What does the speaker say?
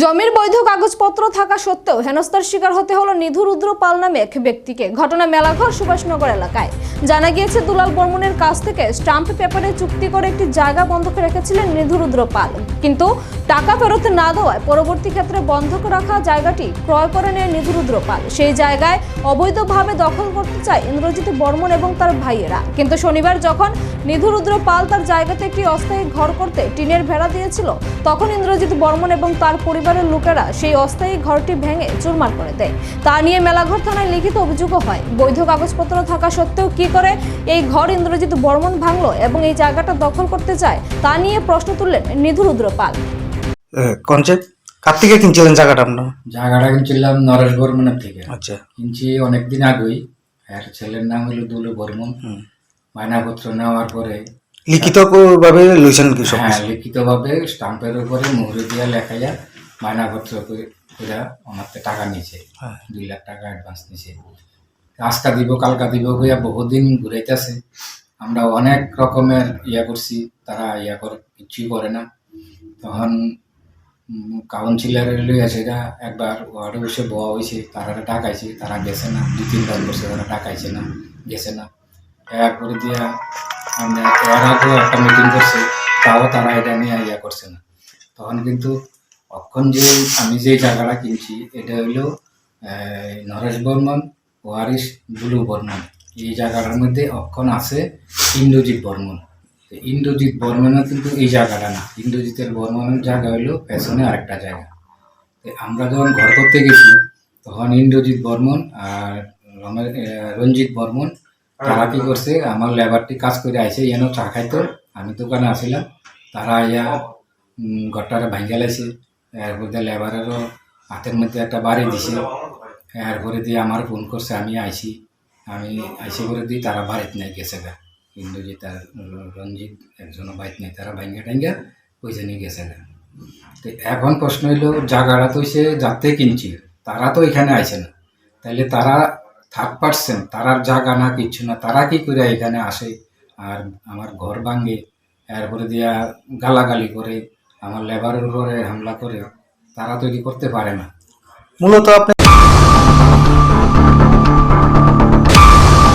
জমির বৈধ কাগজপত্র থাকা সত্ত্বেও হেনস্থার শিকার হতে হলো নিধু রুদ্র পাল নামে এক ব্যক্তিকে। ঘটনা মেলাঘর সুভাষনগর এলাকায়। জানা গিয়েছে, দুলাল বর্মনের কাছ থেকে স্টাম্প পেপারে চুক্তি করে একটি জায়গা বন্ধক রেখেছিলেন নিধু রুদ্র পাল। কিন্তু টাকা ফেরত না দেওয়ায় পরবর্তী ক্ষেত্রে বন্ধক রাখা জায়গাটি ক্রয় করে নেয় নিধু রুদ্র পাল। সেই জায়গায় অবৈধভাবে দখল করতে চায় ইন্দ্রজিৎ বর্মন এবং তার ভাইয়েরা। কিন্তু শনিবার যখন নিধু রুদ্র পাল তার জায়গাতে একটি অস্থায়ী ঘর করতে টিনের ভেড়া দিয়েছিল, তখন ইন্দ্রজিৎ বর্মন এবং তার পরিবারের লোকেরা সেই অস্থায়ী ঘরটি ভেঙে চুরমার করে দেয়। তা নিয়ে মেলাঘর থানায় লিখিত অভিযোগও হয়। বৈধ কাগজপত্র থাকা সত্ত্বেও কি করে এই ঘর ইন্দ্রজিৎ বর্মন ভাঙলো এবং এই জায়গাটা দখল করতে চায় তা নিয়ে প্রশ্ন তুললেন নিধু রুদ্র পাল। কনসেপ্ট কার থেকে কিনছিলেন জায়গাটা আপনার? জায়গাটা কিনছিলাম নরেশ বর্মনের থেকে। আচ্ছা। কিনছি অনেকদিন আগেই। আর ছেলের নাম হলো দুলু বর্মন। মায়নাপত্র নেওয়ার পরে লিখিত ভাবে লইছেন কি সব হ্যাঁ লিখিতভাবে স্টাম্পের উপরে মোহরে দিয়া লেখাইয়া মায়নাপত্র করে করে আমার থেকে টাকা নিয়েছে হ্যাঁ। দুই লাখ টাকা অ্যাডভান্স নিয়েছে। আজকা দিব কালকা দিব হইয়া বহুদিন ঘুরাইতেছে। আমরা অনেক রকমের ইয়া করছি তারা ইয়া করে কিছুই করে না। তখন কাউন্সিলার লইয়া সেটা একবার ওয়ার্ডে বসে বয়া হয়েছে তারা ডাকাইছে তারা গেছে না। দুই তিনবার বসে তারা ডাকাইছে না গেছে না। এরপরে দিয়া আমরা এর আগেও একটা মিটিং করছে তাও তারা এটা নিয়ে ইয়া করছে না। তখন কিন্তু অক্ষণ যে আমি যে জায়গাটা কিনছি, এটা হইল নরেশ বর্মন ওয়ারিস বুলু বর্মন। এই জায়গাটার মধ্যে অক্ষণ আছে ইন্দ্রজিৎ বর্মন। ইন্দ্রজিৎ বর্মনও কিন্তু এই জায়গাটা না। ইন্দ্রজিতের বর্মনের জায়গা হইল পেছনে আরেকটা জায়গা। আমরা যখন ঘর করতে গেছি, তখন ইন্দ্রজিৎ বর্মন আর রঞ্জিত বর্মন, তারা কি করছে, আমার লেবারটি কাজ করে আইছে, এনে চা খাইতো। আমি দোকানে আসিলাম, তারা ইয়া ঘরটারে ভাঙ্গা লাইছে। এরপরে লেবারেরও হাতের মধ্যে একটা বাড়ি দিছে। এরপরে দিয়ে আমার ফোন করছে, আমি আইছি। আমি আইসি করে দিই তারা বাড়িতে নিয়ে গেছে গা। ইন্দ্রজিৎ আর রঞ্জিত একজনও বাড়িতে নেই, তারা ভাঙ্গা টাঙ্গা নিয়ে গেছে গা। তো এখন প্রশ্ন হইল জায়গাটা তো সে যাতে কিনছি তারা তো এখানে আইছে না। তাহলে তারা থার্ড পার্সেন, তারার জায়গা না, কিচ্ছু না, তারা কি করে এখানে আসে? আর আমার ঘর ভাঙে এরপরে দিয়া গালাগালি করে আমার লেবারের উপরে হামলা করে তারা তৈরি করতে পারে না। মূলত